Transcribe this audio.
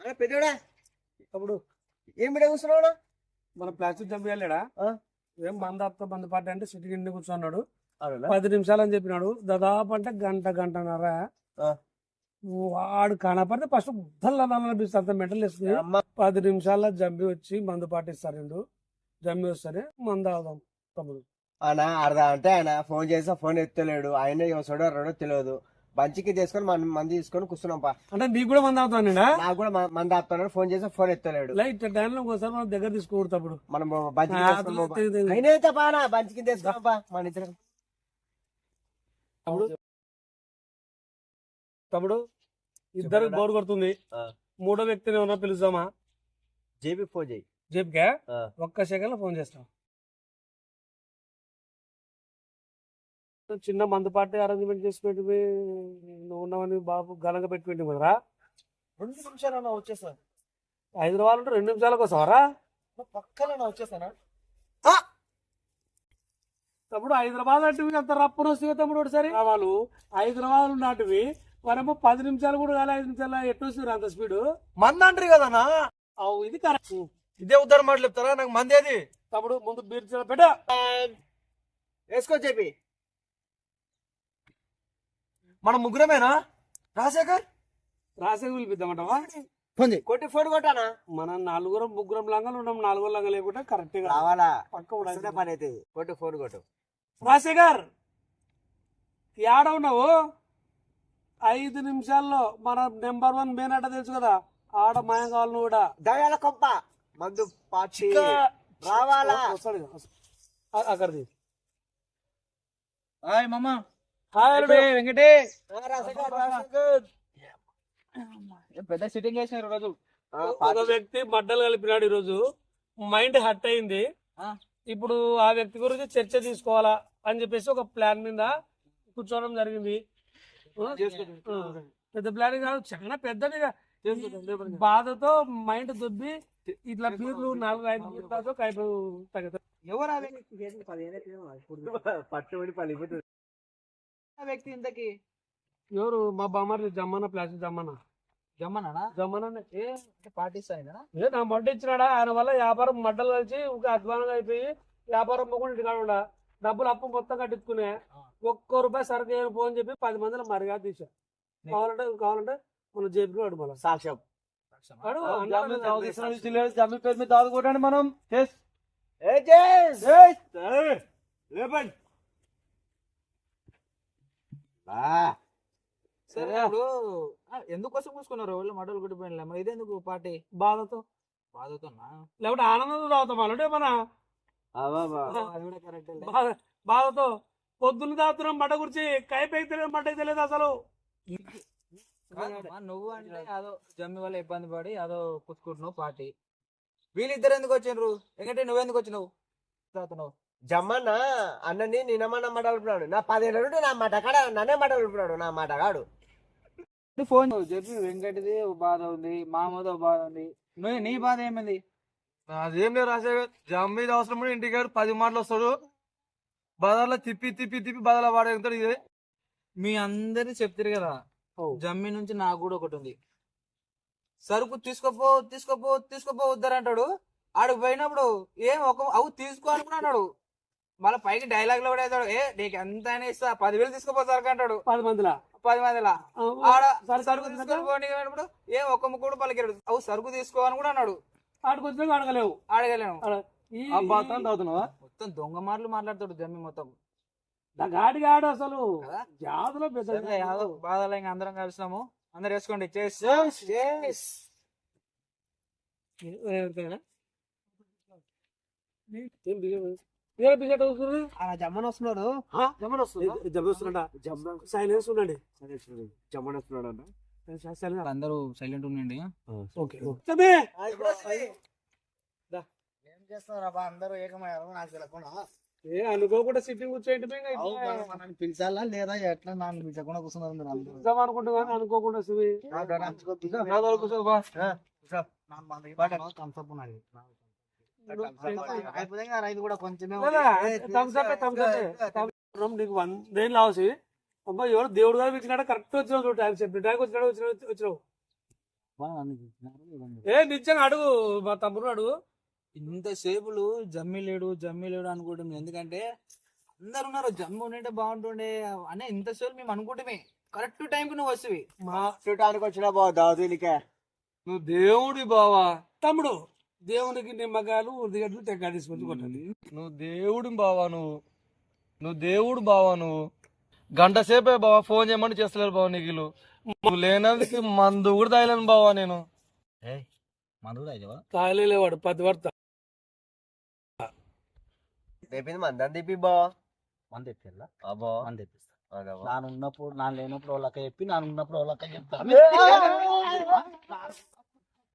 అరే పెద్దోడా? అప్పుడు ఏం బిడ్డ కూర్చున్నావు మన ప్లాస్టిక్ చంపేయాలేడా ఆ? ఏం మంద అత్త మంద పాట అంటే సిటీ కింద కూర్చున్నాడు. పది నిమిషాలు అని చెప్పినాడు. దాదాపు అంటే గంట గంటన్నర. ఆ. వాడు కనపడితే ఫస్ట్ అనిపిస్తుంది. అంత మెంటల్ అమ్మ. పది నిమిషాల్లో జంబి వచ్చి మందు పాటిస్తారు జంబి వస్తానే మందు అవుదాం తమ్ముడు. ఆయన అర్ధ అంటే ఆయన ఫోన్ చేస్తే ఫోన్ ఎత్తలేడు. ఆయన ఎవసోడో రెండో తెలియదు. బంచికి చేసుకొని మన మంది తీసుకొని కూర్చున్నాం పా. అంటే నీకు కూడా మంది అవుతాను నాకు కూడా మ- మంది ఆపుతున్నాడు ఫోన్ చేస్తే ఫోన్ ఎత్తలేడు. లైట్ ఒకసారి మనం దగ్గర తీసుకోకూడదు తప్పుడు మనం బంచికి ఆ, అయినా అయితే పానా తీసుకున్నాం పా. మన ఇద్దరం. తమ్ముడు. తమ్ముడు ఇద్దరు చెప్పండి. బోర్ కొడుతుంది. ఆ. మూడో వ్యక్తిని ఏమన్నా పిలుస్తామా జేబీ ఫోన్ చేయి. ఆ. ఒక్క సెకండ్ ఫోన్ చేస్తాం. చిన్న మందు పార్టీ అరేంజ్మెంట్ చేసి పెట్టి నువ్వు ఉన్నావని బాబు ఘనంగా పెట్టి పెట్టి కదరా? రెండు నిమిషాలు వచ్చేసా హైదరాబాద్ ఉంటే రెండు నిమిషాలకు వస్తావరా పక్కన వచ్చేసానా తమ్ముడు హైదరాబాద్ అంటే అంత రప్పన వస్తుంది తమ్ముడు ఒకసారి? వాళ్ళు హైదరాబాద్ నాటివి మరేమో పది నిమిషాలు కూడా కాలే ఐదు నిమిషాలు ఎట్టు వస్తుంది అంత స్పీడ్ మంది అంటారు కదనా అవు ఇది కరెక్ట్ ఇదే ఉద్దరం మాట చెప్తారా? నాకు మంది ఏది తమ్ముడు ముందు బీర్ పెట్ట. వేసుకో చెప్పి మన ముగ్గురమేనా? రాజశేఖర్? పిలిపిద్దామంటావా? ఫోన్ చేయి. కొట్టి ఫోన్ కొట్టానా? మనం నలుగురం ముగ్గురం లంగా ఉన్నాం నాలుగు లంగా లేకుంటే కరెక్ట్గా రావాలా? పక్క వస్తుందే పని అయితే కొట్టు ఫోన్ కొట్టు. రాజశేఖర్ ఏడ ఉన్నావు ఐదు నిమిషాల్లో మన నెంబర్ వన్ మెయిన్ అడ్డ తెలుసు కదా? ఆడ మాయం కావాలి నువ్వు కూడా. దయాల కొంప. మందు పాచి. రావాలా? వస్తాడు ఇక, వస్తాడు. అ- అక్కడిది. హాయ్ మామ. పెద్ద సిట్టింగ్ వేసినారు రోజు ఆ, ఒక. వ్యక్తి మడ్డలు కలిపినాడు ఈరోజు. మైండ్ హట్ అయింది. ఆ. ఇప్పుడు ఆ వ్యక్తి గురించి చర్చ తీసుకోవాలా అని చెప్పేసి ఒక ప్లాన్ మీద కూర్చోవడం జరిగింది. పెద్ద ప్లాన్ కాదు చాలా పెద్దది బాధతో మైండ్ దుబ్బి ఇట్లా బీర్లు నాలుగు ఐదు తగ్గుతాయి ఎవరు పట్టుబడి పలిపోతుంది వ్యక్తి ఇంతకి? ఎవరు? మా బామ్మారి జమ్మన్న ప్లాస్టిక్ జమ్మన్న. జమ్మనా జమ్మన్న ఏ? పార్టీస్ అయినా ఏ నా మడ్డ ఇచ్చినాడా? ఆయన వల్ల వ్యాపారం మడ్డలు కలిసి ఒక అధ్వానంగా అయిపోయి వ్యాపారం మొగ్గుండి ఇంటికాడ ఉండా. డబ్బులు అప్పు మొత్తం కట్టించుకునే ఒక్క రూపాయి సరుకు ఏమైనా ఫోన్ చెప్పి పది మందిలో మరిగా తీసా కావాలంటే కావాలంటే మన జేబులో అడు మళ్ళా. సాక్ష్యం. జమ్మి పేరు మీద మనం. లేపండి. ఆ, సరే ఇప్పుడు ఆ, ఎందుకోసం మూసుకున్నారు వాళ్ళు మటలు కొట్టిపోయిన మరి ఇదెందుకు పార్టీ? బాధతో? బాధతోనా? లేకపోతే ఆనందంతో తాగుతాం అంటే మన బాధతో. పొద్దున్న తాగుతున్నాం మడ్డ గురించి కైపైకి తెలియదు మడ్డ తెలియదు అసలు. నువ్వు అంటే అదో జమ్మి వల్ల ఇబ్బంది పడి అదో పుచ్చుకుంటున్నావు పార్టీ. వీళ్ళిద్దరు ఎందుకు వచ్చిండ్రు? ఎందుకంటే నువ్వెందుకు వచ్చినావు? తాగుతున్నావు. జమ్మన్న అన్నని నిన్నమన్న మాట కలుపుతున్నాడు నా పదిహేను నుండి నా మాట కాడ నన్నే మాట కలుపుతున్నాడు నా మాట కాడు. ఫోన్ చెప్పి వెంకటిది ఓ బాధ ఉంది మామది ఓ బాధ ఉంది. నువ్వు నీ బాధ ఏమైంది? అదేం లేదు రాజశేఖర్ జామ్ మీద అవసరం ఇంటికి గారు పది మాటలు వస్తాడు. బజార్లో తిప్పి తిప్పి తిప్పి బజార్లో వాడేస్తాడు ఇదే. మీ అందరు చెప్తారు కదా జమ్మి నుంచి నాకు కూడా ఒకటి ఉంది. సరుకు తీసుకోపో తీసుకోపో తీసుకోపో వద్దరంటాడు ఆడికి పోయినప్పుడు ఏం ఒక అవు తీసుకో అనుకున్నాడు మళ్ళీ పైకి డైలాగ్లో కూడా వేస్తాడు ఏ నీకు ఎంత అయినా ఇస్తా పదివేలు తీసుకోపో సరుకు అంటాడు పది మందిలా పది మందిలా ఆ, ఆడ సరే, సరుకు తీసుకొని ఏం ఒక్క ముక్క కూడా పలికాడు అవు సరుకు తీసుకో అని కూడా అన్నాడు ఆడికి వచ్చినా అడగలేవు అడగలేను తాగుతున్నావా మొత్తం దొంగ మాటలు మాట్లాడతాడు జమ్మి మొత్తం నా గాడికి ఆడు అసలు? జాతలో బాధలో ఇంకా అందరం కలిసినాము అందరు వేసుకోండి చేసి? ఏం వస్తుంది? జమ్మన్ వస్తున్నాడు. ఆ? జమ్మన్ వస్తుందంట. సైలెన్స్ ఉండండి జమ్మన్ వస్తున్నాడు అన్న. అందరూ సైలెంట్ ఉండండి. ఓకే. ఓకే. చెప్పే. ఏం చేస్తున్నారా బా? అందరూ ఏకమయ్యారు. నాకు తెలియకుండా ఏ అనుకోకుండా సిట్టింగ్ కూర్చోండి మనల్ని పిలిచాలా లేదా? ఎట్లా? నన్ను పిలిచకుండా కూర్చున్నారు అందరూ అనుకుంటున్నాను అనుకోకుండా కూర్చో. కూర్చో. మన ఉన్నది. నీకు వందేళ్ళు అవసి అబ్బా ఎవరు దేవుడు గారు ఇచ్చినాడు కరెక్ట్ వచ్చినావు చూడు టైం చెప్పి టైంకి వచ్చినాడు వచ్చినావు? ఏ నిజంగా అడుగు మా తమ్ముడు అడుగు. ఇంతసేపులు జమ్మి లేడు జమ్మి లేడు అనుకుంటుంది ఎందుకంటే అందరు ఉన్నారు జమ్మి ఉంటే బాగుంటుండే అనే ఇంతసేపు మేము అనుకుంటే కరెక్ట్ టైంకి నువ్వు వస్తువి. మా చూడటానికి వచ్చిన బావ దావుదీనికే నువ్వు దేవుడి బావా. తమ్ముడు దేవునికి నిమ్మకాయలు ఉదిగడ్డలు తెగ తీసుకొచ్చి కొట్టాలి. నువ్వు దేవుడి బావా నువ్వు. నువ్వు దేవుడు బావా నువ్వు. గంట సేపే బావా ఫోన్ చేయమని చేస్తలేరు బావా నీకు వీళ్ళు. నువ్వు లేనందుకు మందు కూడా తాగలేను బావా నేను. తాగలేవాడు పది వర్త రేపింది మందని తిప్పి బావ. మంది తెప్పిల్లా అబ్బో. మంది తెప్పిస్తా. అదవ్వ. నాన్న ఉన్నప్పుడు నాన్న లేనప్పుడు వాళ్ళకి చెప్పి నాన్న ఉన్నప్పుడు వాళ్ళకి చెప్తా.